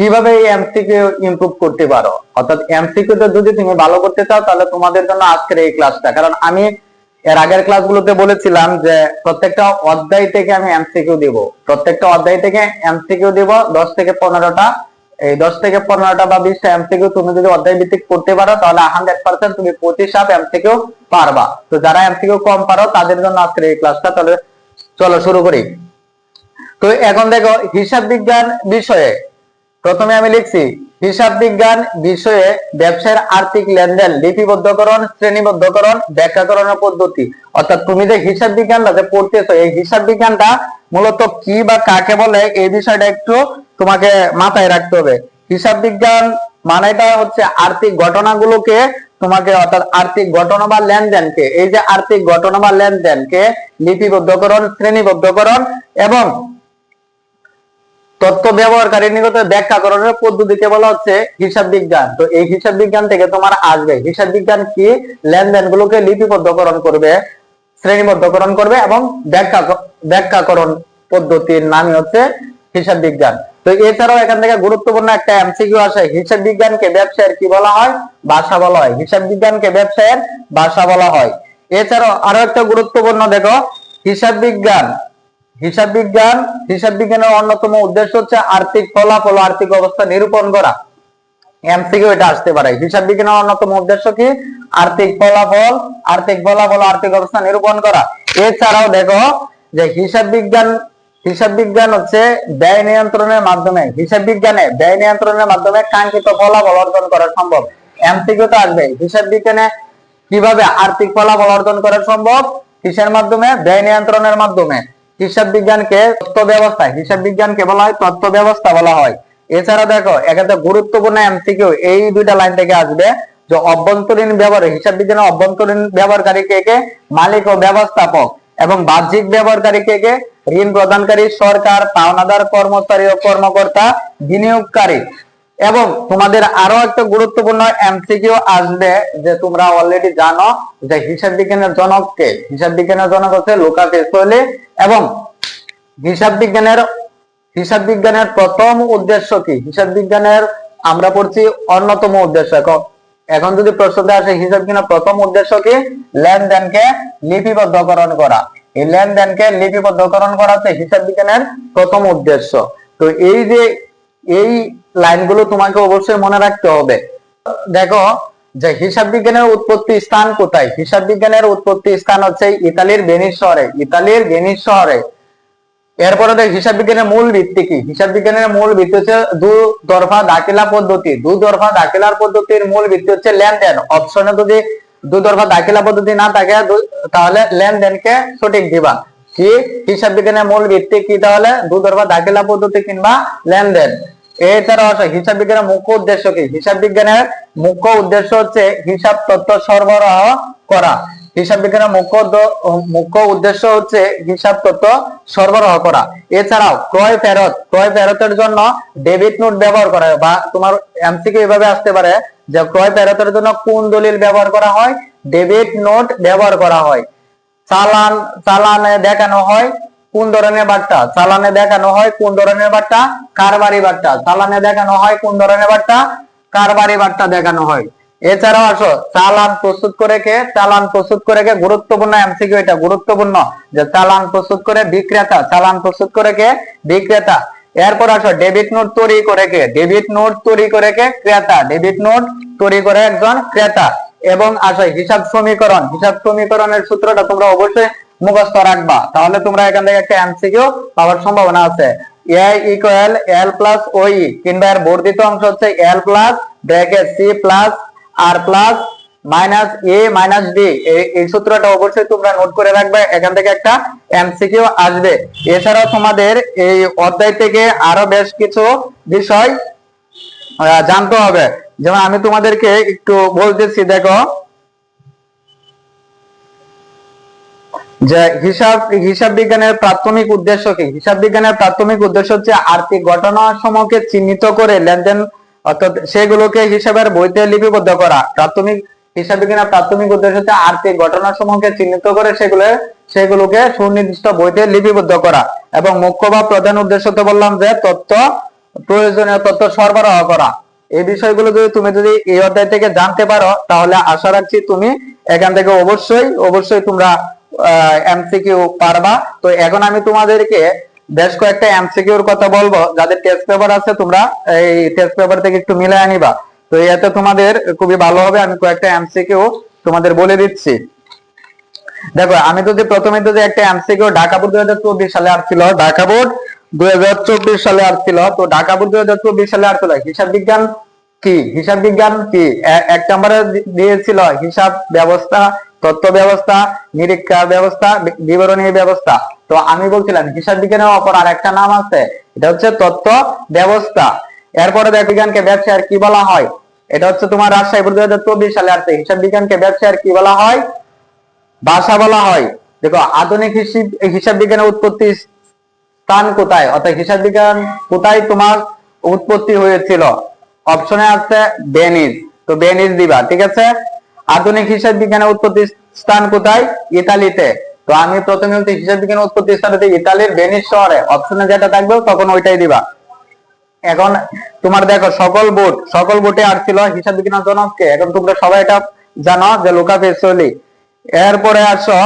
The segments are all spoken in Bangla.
কীভাবে এই এমসিকিউ ইমপ্রুভ করতে পারো? অর্থাৎ এমসিকিউ তে যদি তুমি ভালো করতে চাও, তাহলে তোমাদের জন্য আজকের এই ক্লাসটা কারণ আমি এর আগের ক্লাসগুলোতে বলেছিলাম যে, প্রত্যেকটা অধ্যায় থেকে আমি এমসিকিউ দিব। প্রত্যেকটা অধ্যায় থেকে এমসিকিউ দিব, দশ থেকে পনেরোটা। এই দশ থেকে পনেরোটা বা বিশটা এমসিকিউ তুমি যদি অধ্যায় ভিত্তিক করতে পারো, তাহলে হান্ড্রেড পার্সেন্ট তুমি পঁচিশ সাপ এমসিকিউ পারবা। তো যারা এমসিকিউ কম পারো, তাদের জন্য আজকের এই ক্লাসটা তাহলে চলো শুরু করি। তো এখন দেখো, হিসাব বিজ্ঞান বিষয়ে প্রথমে আমি লিখছি, হিসাব বিজ্ঞান বিষয়ে ব্যবসায়ের আর্থিক লেনদেন লিপিবদ্ধকরণ, শ্রেণীবদ্ধকরণ, ব্যাখ্যাকরণের পদ্ধতি। অর্থাৎ তুমি যে হিসাব বিজ্ঞানটা যে পড়তেছো, এই হিসাব বিজ্ঞানটা মূলত কি বা কাকে বলে, এই বিষয়টা একটু তোমাকে মাথায় রাখতে হবে। হিসাব বিজ্ঞান মানেটা হচ্ছে আর্থিক ঘটনাগুলোকে তোমাকে অর্থাৎ আর্থিক ঘটনা বা লেনদেনকে, এই যে আর্থিক ঘটনা বা লেনদেনকে লিপিবদ্ধকরণ, শ্রেণীবদ্ধকরণ এবং তথ্য ব্যবহারকারী নিকট ব্যাখ্যাকরণের পদ্ধতিকে বলা হচ্ছে হিসাব বিজ্ঞান। তো এই হিসাব বিজ্ঞান থেকে তোমার আসবে। হিসাব বিজ্ঞান কি? লেনদেন গুলোকে লিপিবদ্ধকরণ করবে, শ্রেণীবদ্ধকরণ করবে এবং ব্যাখ্যা ব্যাখ্যাকরণ পদ্ধতির নামই হচ্ছে হিসাব বিজ্ঞান। তো এছাড়াও এখান থেকে গুরুত্বপূর্ণ একটা এমসিকিউ আসে। হিসাব বিজ্ঞানকে ব্যবসায়ের কি বলা হয়? ভাষা বলা হয়। হিসাব বিজ্ঞানকে ব্যবসায়ের ভাষা বলা হয়। এছাড়াও আরও একটা গুরুত্বপূর্ণ দেখো, হিসাব বিজ্ঞান হিসাব বিজ্ঞান, হিসাব বিজ্ঞানের অন্যতম উদ্দেশ্য হচ্ছে আর্থিক ফলাফল, আর্থিক অবস্থা নিরূপণ করা। এমসিকিউ এটা আসতে পারে। হিসাব বিজ্ঞানের অন্যতম উদ্দেশ্য কি? আর্থিক ফলাফল আর্থিক ফলাফল, আর্থিক অবস্থা নিরূপণ করা। এছাড়াও দেখো যে হিসাব বিজ্ঞান হিসাব বিজ্ঞান হচ্ছে ব্যয় নিয়ন্ত্রণের মাধ্যমে, হিসাব বিজ্ঞানে ব্যয় নিয়ন্ত্রণের মাধ্যমে কাঙ্ক্ষিত ফলাফল অর্জন করা সম্ভব। এমসিকিউ তো আসবে, হিসাব বিজ্ঞানে কীভাবে আর্থিক ফলাফল অর্জন করা সম্ভব? কিসের মাধ্যমে? ব্যয় নিয়ন্ত্রণের মাধ্যমে। হিসাব বিজ্ঞানকে তথ্য ব্যবস্থা হিসাব বিজ্ঞানকে বলা হয় তথ্য ব্যবস্থা বলা হয়। এছাড়া দেখো এখানে গুরুত্বপূর্ণ এমসিকিউ এই দুইটা লাইন থেকে আসবে যে অভ্যন্তরীণ ব্যবহার হিসাব বিজ্ঞানের অভ্যন্তরীণ ব্যবহারকারী কে কে? মালিক ও ব্যবস্থাপক। এবং বাহ্যিক ব্যবহারকারী কে কে? ঋণ প্রদানকারী, সরকার, পাওনাদার, কর্মচারী ও কর্মকর্তা, বিনিয়োগকারী। এবং তোমাদের আরও একটা গুরুত্বপূর্ণ এমসিকিউ আসবে যে তোমরা অলরেডি জানো যে হিসাব বিজ্ঞানের জনক কে? হিসাব বিজ্ঞানের জনক হচ্ছে লুকা পেসোলি এবং হিসাব বিজ্ঞানের হিসাব বিজ্ঞানের প্রথম উদ্দেশ্য কি? হিসাব বিজ্ঞানের আমরা পড়ছি অন্যতম উদ্দেশ্য। এখন- যদি প্রশ্নতে আসে, হিসাব বিজ্ঞানের প্রথম উদ্দেশ্য কি? লেনদেনকে লিপিবদ্ধকরণ করা। এই লেনদেনকে লিপিবদ্ধকরণ করা হচ্ছে হিসাব বিজ্ঞানের প্রথম উদ্দেশ্য। তো এই যে, এই লাইনগুলো তোমাকে অবশ্যই মনে রাখতে হবে। দেখো যে হিসাব বিজ্ঞানের উৎপত্তি স্থান কোথায়? হিসাব বিজ্ঞানের উৎপত্তি স্থান হচ্ছে ইতালির ভেনিস শহরে। ইতালির ভেনিস শহরে। এরপরে দেখ হিসাব বিজ্ঞানের মূল ভিত্তি কি? হিসাব বিজ্ঞানের মূল ভিত্তি হচ্ছে দু দরফা দাখিলা পদ্ধতি। দু দরফা দাখিলার পদ্ধতির মূল ভিত্তি হচ্ছে লেনদেন। অপশনে যদি দু দরফা দাখিলা পদ্ধতি না থাকে তাহলে লেনদেনকে সঠিক দিবা। কি? হিসাব বিজ্ঞানের মূল ভিত্তি কি তাহলে? দু দরফা দাখিলা পদ্ধতি কিংবা লেনদেন। এছাড়াও ক্রয় ফেরত, ক্রয় ফেরতের জন্য ডেবিট নোট ব্যবহার করা হয় বা তোমার এমসিকিউ এভাবে আসতে পারে যে ক্রয় ফেরতের জন্য কোন দলিল ব্যবহার করা হয়? ডেবিট নোট ব্যবহার করা হয়। চালান, চালানে দেখানো হয়। কোন ধরনের বার্তা? চালানে দেখানো হয় কোন ধরনের বার্তা? কারবারি বার্তা। চালানে দেখানো হয় কোন ধরনের বার্তা? কারবারি বার্তা দেখানো হয়। এছাড়াও আসো, চালান প্রস্তুত করে কে? চালান প্রস্তুত করে কে? গুরুত্বপূর্ণ এমসিকিউ এটা, গুরুত্বপূর্ণ। যে চালান প্রস্তুত করে বিক্রেতা, চালান প্রস্তুত করে কে? বিক্রেতা। এরপর আসো, ডেবিট নোট তৈরি করে কে? ডেবিট নোট তৈরি করে কে? ক্রেতা। ডেবিট নোট তৈরি করে একজন ক্রেতা। এবং আসো, হিসাব সমীকরণ। হিসাব সমীকরণের সূত্রটা তোমরা অবশ্যই মুখস্থ রাখবা। তাহলে তোমরা এখান থেকে একটা এমসিকিউ পাওয়ার সম্ভাবনা আছে। ইকুয়াল এল প্লাস কিংবা এর বর্ধিত অংশ হচ্ছে L plus bracket C plus R plus minus A minus এই সূত্রটা অবশ্যই তোমরা নোট করে রাখবে, এখান থেকে একটা এমসিকিউ আসবে। এছাড়াও তোমাদের এই অধ্যায় থেকে আরও বেশ কিছু বিষয় জানতে হবে। যেমন আমি তোমাদেরকে একটু বলতেছি, দেখো যে হিসাব হিসাব বিজ্ঞানের প্রাথমিক উদ্দেশ্য কি? হিসাব বিজ্ঞানের প্রাথমিক উদ্দেশ্য হচ্ছে আর্থিক ঘটনা সমূহকে চিহ্নিত করে লেনদেন, অর্থাৎ সেগুলোকে হিসাবের বইতে লিপিবদ্ধ করা। প্রাথমিক, হিসাব বিজ্ঞানের প্রাথমিক উদ্দেশ্য হচ্ছে আর্থিক ঘটনা সমূহকে চিহ্নিত করে সেগুলো, সেগুলোকে সুনির্দিষ্ট বইতে লিপিবদ্ধ করা। এবং মুখ্য বা প্রধান উদ্দেশ্য তো বললাম যে তথ্য, প্রয়োজনীয় তথ্য সরবরাহ করা। এই বিষয়গুলো যদি তুমি যদি এই অধ্যায় থেকে জানতে পারো, তাহলে আশা রাখছি তুমি এখান থেকে অবশ্যই অবশ্যই তোমরা এমসিকিউ পারবা। তো এখন আমি তোমাদেরকে বেশ কয়েকটা এমসিকিউর কথা বলব। যাদের টেস্ট পেপার আছে, তোমরা এই টেস্ট পেপার থেকে একটু মিলে আনিবা। তো এতে তোমাদের খুবই ভালো হবে। আমি কয়েকটা এমসিকিউ তোমাদের বলে দিচ্ছি। দেখো, আমি যদি প্রথমে যদি একটা এমসিকিউ ঢাকা বোর্ড দুই হাজার চব্বিশ সালে আসছিল, ঢাকা বোর্ড দুই হাজার চব্বিশ সালে আসছিল, তো ঢাকা বোর্ড দুই হাজার চব্বিশ সালে আসছিল। হিসাব বিজ্ঞান কি? হিসাব বিজ্ঞান কি? এক নম্বরে দিয়েছিল হিসাব ব্যবস্থা তথ্য ব্যবস্থা নিরীক্ষা ব্যবস্থা বিবরণী ব্যবস্থা। তো আমি বলছিলাম, হিসাব বিজ্ঞানের অপর আর একটা নাম আছে। এটা হচ্ছে তথ্য ব্যবস্থা এরপরে বিজ্ঞানকে ব্যবসায়ের কি বলা হয়? এটা হচ্ছে তোমার রাজশাহী দুই হাজার চব্বিশ সালে আসছে। হিসাব বিজ্ঞানকে ব্যবসায়ের কি বলা হয়? ভাষা বলা হয়। দেখো, আধুনিক হিসাব বিজ্ঞানের উৎপত্তি স্থান কোথায়? অর্থাৎ হিসাব বিজ্ঞান কোথায় তোমার উৎপত্তি হয়েছিল? অপশনে আছে বেনিস। তো বেনিস দিবা, ঠিক আছে? আধুনিক হিসাব বিজ্ঞানের উৎপত্তি স্থান কোথায়? ইতালিতে। তো আমি প্রথমে হচ্ছে হিসাব বিজ্ঞানের উৎপত্তি স্থান হচ্ছে ইতালির বেনিস শহরে। অপশনে যেটা থাকবে, তখন ওইটাই দিবা। এখন তোমার দেখো, সকল বোর্ড সকল বোর্ডে আসছিল হিসাব বিজ্ঞানের জনককে। এখন তোমরা সবাই এটা জানো যে লুকা পেসোলি এরপরে আসো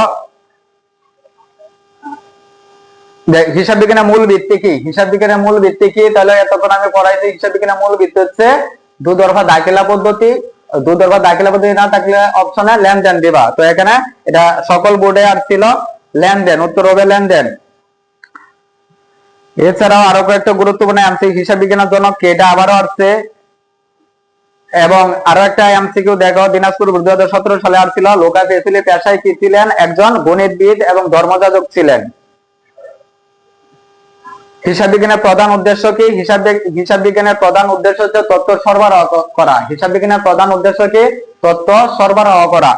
হিসাব বিজ্ঞানের মূল ভিত্তি কি? হিসাব বিজ্ঞানের মূল ভিত্তি কি? তাহলে এতক্ষণ আমি পড়াইছি হিসাব বিজ্ঞানের মূল ভিত্তি হচ্ছে দুদর্ভা দাখিলা পদ্ধতি। দুদর্ভা দাখিলা পদ্ধতি না থাকলে অপশনে লেনদেন দিবা। তো এখানে এটা সকল বোর্ডে লেনদেন, উত্তর হবে লেনদেন। এছাড়াও আরও কয়েকটা গুরুত্বপূর্ণ এমসি হিসাব বিজ্ঞানের জন্য কে এটা আবারও আসছে। এবং আরও একটা এমসিকিউ দেখো, দিনাজপুর দুই হাজার সতেরো সালে আসছিল। লোকা পেশায় কি ছিলেন? একজন গণিতবিদ এবং ধর্মযাজক ছিলেন। হিসাব বিজ্ঞানের প্রধান উদ্দেশ্য কি? হিসাব হিসাব বিজ্ঞানের প্রধান উদ্দেশ্য হচ্ছে তথ্য সরবরাহ করা। হিসাব বিজ্ঞানের প্রধান উদ্দেশ্য কি? তথ্য সরবরাহ করা।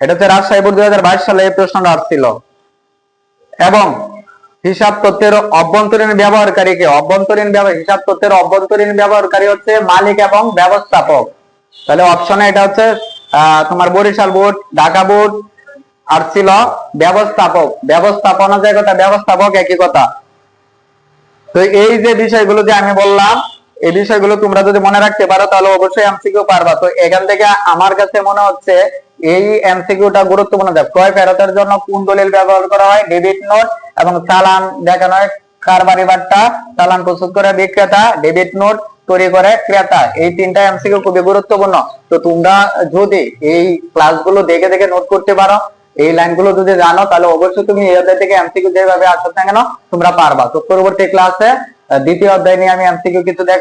এটা হচ্ছে রাজশাহী বোর্ড দুই হাজার বাইশ সালে এই প্রশ্নটা আসছিল। এবং হিসাব তথ্যের অভ্যন্তরীণ ব্যবহারকারী ব্যবহারকারীকে অভ্যন্তরীণ হিসাব তথ্যের অভ্যন্তরীণ ব্যবহারকারী হচ্ছে মালিক এবং ব্যবস্থাপক। তাহলে অপশনে এটা হচ্ছে তোমার বরিশাল বোর্ড, ঢাকা বোর্ড, আর ছিল ব্যবস্থাপক। ব্যবস্থাপনা যে কথা, ব্যবস্থাপক একই কথা। তো এই যে বিষয়গুলো যে আমি বললাম, এই বিষয়গুলো তোমরা যদি মনে রাখতে পারো, তাহলে অবশ্যই এমসিকিউ পারবা। তো এখান থেকে আমার কাছে মনে হচ্ছে এই এমসিকিউটা গুরুত্বপূর্ণ। দেখ, ক্রয় ফেরতের জন্য কোন দলিল ব্যবহার করা হয়? ডেবিট নোট এবং চালান দেখানো হয় কারবারি বার্তা চালান প্রস্তুত করে বিক্রেতা ডেবিট নোট তৈরি করে ক্রেতা। এই তিনটা এমসিকিউ খুবই গুরুত্বপূর্ণ। তো তোমরা যদি এই ক্লাসগুলো দেখে দেখে নোট করতে পারো এই লাইনগুলো যদি জানো, তাহলে অবশ্যই তুমি এই অধ্যায় থেকে এমসিকিউ যেভাবে আসো না কেন, তোমরা পারবা। তো পরবর্তী ক্লাসে দ্বিতীয় অধ্যায় নিয়ে আমি এমসিকিউ কিছু দেখা